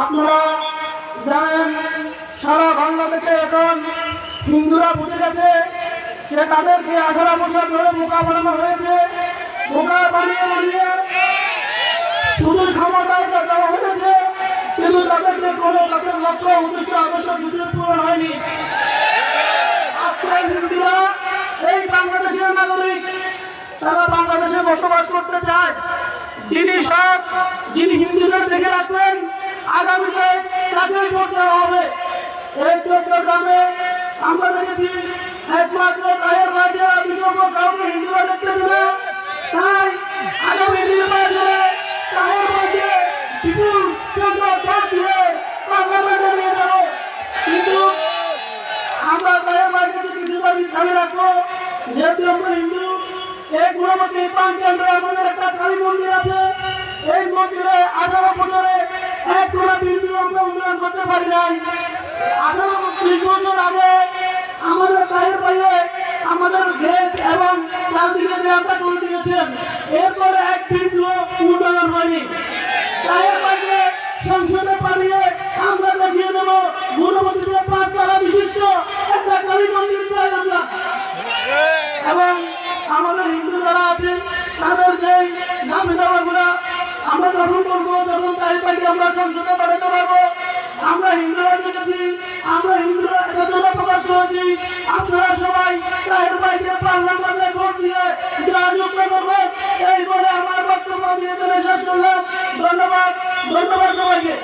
আপনারা জানেন, সারা বাংলাদেশে এখন হিন্দুরা বুঝে গেছে যে তাদেরকে আঠারো বছর ধরে বোকা বানানো হয়েছে। বোকা বানিয়ে বানিয়ে শুধু ক্ষমতায় দেওয়া হয়েছে, কিন্তু তাদেরকে কোনো তাদের লক্ষ্য, উদ্দেশ্য, আদর্শ কিছুই পূরণ হয়নি। আজকে হিন্দুরা এই বাংলাদেশের নাগরিক, তারা বাংলাদেশে বসবাস করতে চায়। যিনি সব যিনি হিন্দুদের দেখে এই চট্টগ্রামে আমরা দেখেছি একমাত্র তাহের রাজা বিকল্প কাউকে হিন্দুরা দেখতেছে না তাই আগামী নির্বাচনে তাহের রাজে বিপুল সংখ্যক ভোট দিয়ে পার্লামেন্টে নিয়ে যাব। কিন্তু আমরা তাদের বাড়িতে কিছু দাবি রাখব যেহেতু আমরা হিন্দু, এই গুণবতী পান কেন্দ্রে আমাদের একটা কালী মন্দির আছে। এই মন্দিরে আঠারো বছরে এক কোনা বিন্দু আমরা উন্নয়ন করতে পারি নাই। আমাদের গেট এবং চারদিকে দেয়ালটা করে দিয়েছেন এরপরে এক বিন্দু উন্নয়ন হয়নি। তাহের বাইরে সংসদে পাঠিয়ে আমরা দেখিয়ে দেব গুণবতীতে পাঁচ তারা বিশিষ্ট একটা কালী মন্দির চাই আমরা। এবং আমাদের হিন্দু যারা আছে, তাদের যে দাবি দাবাগুলো আমরা তখন করব যখন তাই পাখি আমরা সংসদে পাঠাতে পারব। আমরা হিন্দুরা দেখেছি, আমরা হিন্দুরা প্রকাশ করেছি। আপনারা তাহের ভাইকে পার্লামেন্টে ভোট দিয়ে জয়যুক্ত করবেন এই বলে আমার বক্তব্য আমি এখানে শেষ করলাম। ধন্যবাদ ধন্যবাদ সবাইকে।